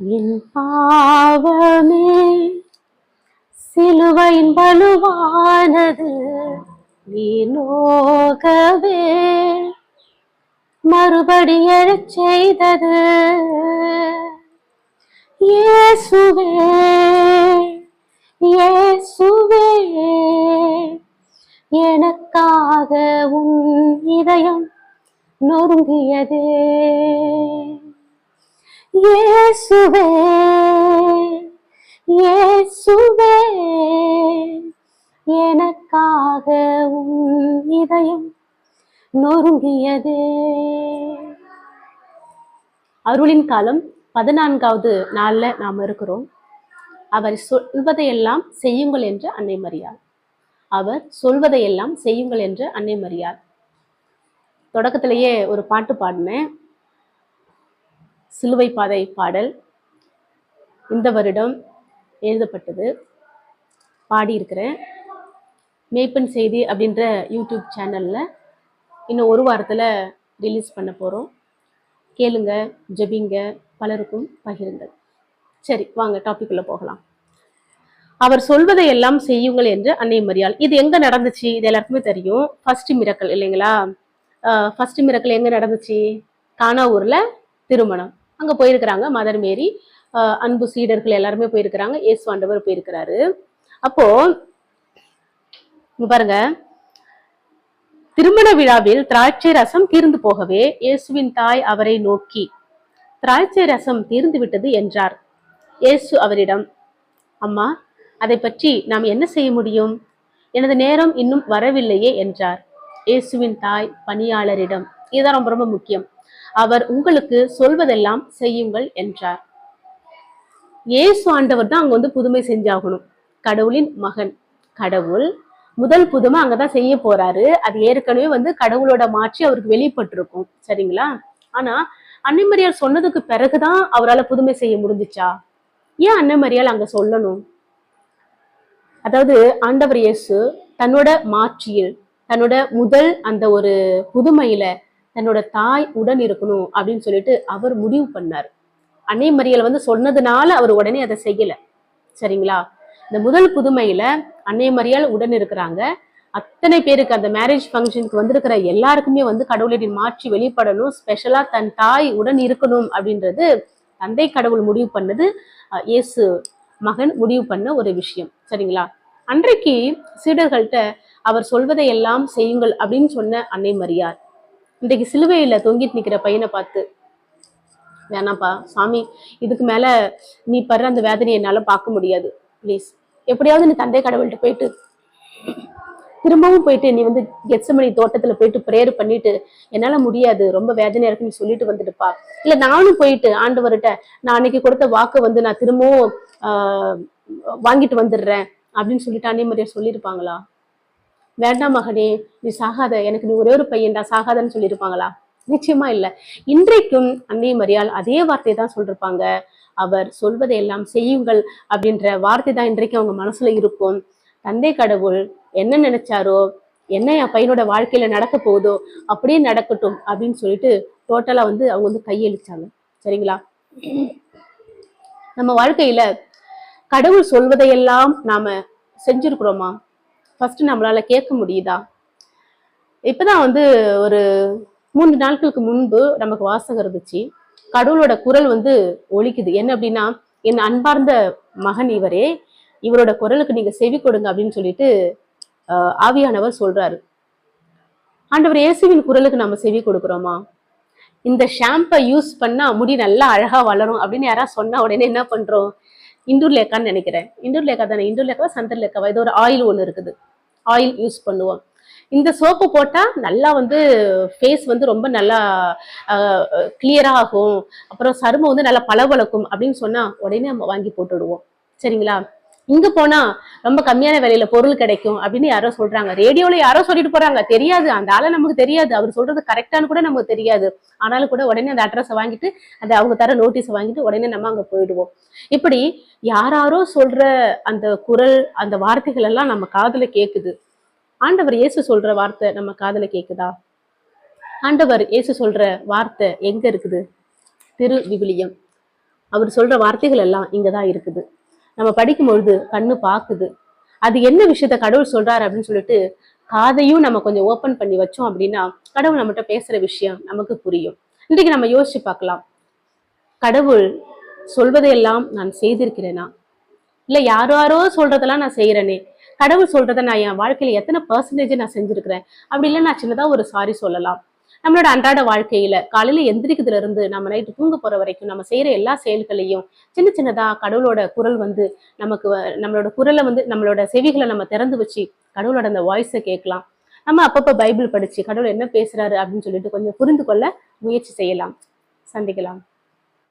என் பாவமே சிலுவையின் வலுவானது நீ நோகவே. மறுபடி எழச் செய்தது இயேசுவே இயேசுவே. எனக்காக உன் இதயம் நொறுங்கியது. இயேசுவே இயேசுவே எனக்காக உன் இதயம் நொறுங்கியது. அருளின் காலம் பதினான்காவது நாளில் நாம் இருக்கிறோம். அவர் சொல்வதையெல்லாம் செய்யுங்கள் என்று அன்னை மரியாள். அவர் சொல்வதையெல்லாம் செய்யுங்கள் என்று அன்னை மரியார் தொடக்கத்திலேயே ஒரு பாட்டு பாடினேன். சிலுவை பாதை பாடல். இந்த வருடம் எழுதப்பட்டது. பாடியிருக்கிறேன். மேய்ப்பன் செய்தி அப்படின்ற யூடியூப் சேனலில் இன்னும் ஒரு வாரத்தில் ரிலீஸ் பண்ண போகிறோம் கேளுங்க ஜெபிங்க பலருக்கும் பகிருங்கள். சரி வாங்க டாப்பிக்குள்ளே போகலாம். அவர் சொல்வதை எல்லாம் செய்யுங்கள் என்று அன்னை மரியாள். இது எங்க நடந்துச்சு? இது எல்லாருக்குமே தெரியும். ஃபர்ஸ்ட் மிரக்கல் இல்லைங்களா? ஃபர்ஸ்ட் மிரக்கல் எங்க நடந்துச்சு? கானாவூர்ல திருமணம். அங்க போயிருக்கிறாங்க மதர் மேரி. அன்பு சீடர்கள் எல்லாருமே போயிருக்கிறாங்க. இயேசு ஆண்டவர் போயிருக்கிறாரு. அப்போ பாருங்க. திருமண விழாவில் திராட்சை ரசம் தீர்ந்து போகவே இயேசுவின் தாய் அவரை நோக்கி திராட்சை ரசம் தீர்ந்து விட்டது என்றார். இயேசு அவரிடம் அம்மா அதை பற்றி நாம் என்ன செய்ய முடியும்? எனது நேரம் இன்னும் வரவில்லையே என்றார். இயேசுவின் தாய் பணியாளரிடம். இதுதான் ரொம்ப ரொம்ப முக்கியம். அவர் உங்களுக்கு சொல்வதெல்லாம் செய்யுங்கள் என்றார். இயேசு ஆண்டவர் தான் அங்க வந்து புதுமை செஞ்சாகணும். கடவுளின் மகன். கடவுள் முதல் புதுமை அங்கதான் செய்ய போறாரு. அது ஏற்கனவே வந்து கடவுளோட மாற்றி அவருக்கு வெளிப்பட்டிருக்கும். சரிங்களா? ஆனா அன்னைமரியால் சொன்னதுக்கு பிறகுதான் அவரால் புதுமை செய்ய முடிஞ்சிச்சா? ஏன் அன்னமரியால் அங்க சொல்லணும்? அதாவது ஆண்டவர் இயேசு தன்னோட மாட்சியில் தன்னோட முதல் அந்த ஒரு புதுமையில தன்னோட தாய் உடன் இருக்கணும் அப்படின்னு சொல்லிட்டு அவர் முடிவு பண்ணார். அன்னை மரியல் வந்து சொன்னதுனால அவர் உடனே அதை செய்யல. சரிங்களா? இந்த முதல் புதுமையில அன்னை மரியால் உடன் இருக்கிறாங்க. அத்தனை பேருக்கு அந்த மேரேஜ் ஃபங்க்ஷனுக்கு வந்திருக்கிற எல்லாருக்குமே வந்து கடவுளின் மாற்றி வெளிப்படணும் ஸ்பெஷலா தன் தாய் உடன் இருக்கணும் அப்படின்றது தந்தை கடவுள் முடிவு பண்ணது. இயேசு மகன் முடிவு பண்ண ஒரு விஷயம். சரிங்களா? அன்றைக்கு சீடர்கள்ட்ட அவர் சொல்வதை எல்லாம் செய்யுங்கள் அப்படின்னு சொன்ன அன்னை மரியார். இன்றைக்கு சிலுவையில தொங்கிட்டு நிக்கிற பையனை பார்த்து வேணாம்ப்பா சாமி இதுக்கு மேல நீ படுற அந்த வேதனையை என்னால பார்க்க முடியாது. ப்ளீஸ் எப்படியாவது நீ தந்தை கடவுள்கிட்ட போயிட்டு திரும்பவும் போயிட்டு நீ வந்து கெச்சமணி தோட்டத்துல போயிட்டு ப்ரேயர் பண்ணிட்டு என்னால முடியாது ரொம்ப வேதனையா இருக்கு நீ சொல்லிட்டு வந்துடுப்பா. இல்ல நானும் போயிட்டு ஆண்டவர்கிட்ட நான் அன்னைக்கு கொடுத்த வாக்கு வந்து நான் திரும்பவும் ஆஹ் வாங்கிட்டு வந்துடுறேன். அப்படின்னு சொல்லிட்டு அன்னே மாதிரியா சொல்லியிருப்பாங்களா? வேண்டாம் மகனே நீ சாகாத எனக்கு நீ ஒரே ஒரு பையன்டா சாகாதன்னு சொல்லியிருப்பாங்களா? நிச்சயமா இல்ல. இன்றைக்கும் அன்னை மரியால் அதே வார்த்தையை தான் சொல்லிருப்பாங்க. அவர் சொல்வதை எல்லாம் செய்யுங்கள் அப்படின்ற வார்த்தை தான் இன்றைக்கு அவங்க மனசுல இருக்கும். தந்தை கடவுள் என்ன நினைச்சாரோ என்ன என் பையனோட வாழ்க்கையில நடக்க போகுதோ அப்படியே நடக்கட்டும் அப்படின்னு சொல்லிட்டு டோட்டலா வந்து அவங்க வந்து கையளிச்சாங்க. சரிங்களா? நம்ம வாழ்க்கையில கடவுள் சொல்வதையெல்லாம் நாம செஞ்சிருக்கிறோமா? ஃபர்ஸ்ட் நம்மளால கேட்க முடியுதா? இப்பதான் வந்து ஒரு மூன்று நாட்களுக்கு முன்பு நமக்கு வாசகம் இருந்துச்சு. கடவுளோட குரல் வந்து ஒழிக்குது என்ன அப்படின்னா என் அன்பார்ந்த மகன் இவரே இவரோட குரலுக்கு நீங்க செவி கொடுங்க அப்படின்னு சொல்லிட்டு ஆவியானவர் சொல்றாரு. ஆண்டவர் இயேசுவின் குரலுக்கு நம்ம செவி கொடுக்குறோமா? இந்த ஷாம்பை யூஸ் பண்ணா முடி நல்லா அழகா வளரும் அப்படின்னு யாராவது சொன்னா உடனே என்ன பண்றோம்? இண்டூர் லேக்கான்னு நினைக்கிறேன். இண்டூர் லேக்கா தானே? இண்டூர் லேக்காவா? சந்தர் லேக்காவா? இது ஒரு ஆயில் ஒன்று இருக்குது. ஆயில் யூஸ் பண்ணுவோம். இந்த சோப்பு போட்டால் நல்லா வந்து ஃபேஸ் வந்து ரொம்ப நல்லா கிளியராக ஆகும். அப்புறம் சருமம் வந்து நல்லா பளபளக்கும் அப்படின்னு சொன்னா உடனே நம்ம வாங்கி போட்டுடுவோம். சரிங்களா? இங்க போனா ரொம்ப கம்மியான விலையில பொருள் கிடைக்கும் அப்படின்னு யாரோ சொல்றாங்க. ரேடியோல யாரோ சொல்லிட்டு போறாங்க. தெரியாது. அந்த ஆளை நமக்கு தெரியாது. அவர் சொல்றது கரெக்டானு கூட நமக்கு தெரியாது. ஆனாலும் கூட உடனே அந்த அட்ரஸை வாங்கிட்டு அந்த அவங்க தர நோட்டீஸ் வாங்கிட்டு உடனே நம்ம அங்க போயிடுவோம். இப்படி யாராரோ சொல்ற அந்த குரல் அந்த வார்த்தைகள் எல்லாம் நம்ம காதுல கேக்குது. ஆண்டவர் இயேசு சொல்ற வார்த்தை நம்ம காதுல கேக்குதா? ஆண்டவர் இயேசு சொல்ற வார்த்தை எங்க இருக்குது? திரு விவிலியம் அவர் சொல்ற வார்த்தைகள் எல்லாம் இங்கதான் இருக்குது. நம்ம படிக்கும் பொழுது கண்ணு பார்க்குது அது என்ன விஷயத்த கடவுள் சொல்றாரு அப்படின்னு சொல்லிட்டு காதையும் நம்ம கொஞ்சம் ஓப்பன் பண்ணி வச்சோம் அப்படின்னா கடவுள் நம்மகிட்ட பேசுற விஷயம் நமக்கு புரியும். இன்றைக்கு நம்ம யோசிச்சு பார்க்கலாம். கடவுள் சொல்வதையெல்லாம் நான் செய்திருக்கிறேனா? இல்லை யாரோ யாரோ சொல்றதெல்லாம் நான் செய்யறேனே. கடவுள் சொல்றதை நான் என் வாழ்க்கையில எத்தனை பர்சன்டேஜ் நான் செஞ்சிருக்கிறேன்? அப்படி இல்லை நான் சின்னதாக ஒரு சாரி சொல்லலாம். நம்மளோட அன்றாட வாழ்க்கையில காலையில எந்திரிக்கிறதுல இருந்து நம்ம நைட்டு தூங்க போற வரைக்கும் நம்ம செய்யற எல்லா செயல்களையும் சின்ன சின்னதா கடவுளோட குரல் வந்து நமக்கு வ- நம்மளோட குரலை வந்து நம்மளோட செவிகளை நம்ம திறந்து வச்சு கடவுளோட அந்த வாய்ஸை கேட்கலாம். நம்ம அப்பப்ப பைபிள் படிச்சு கடவுள் என்ன பேசுறாரு அப்படின்னு சொல்லிட்டு கொஞ்சம் புரிந்து கொள்ள முயற்சி செய்யலாம். சந்திக்கலாம்.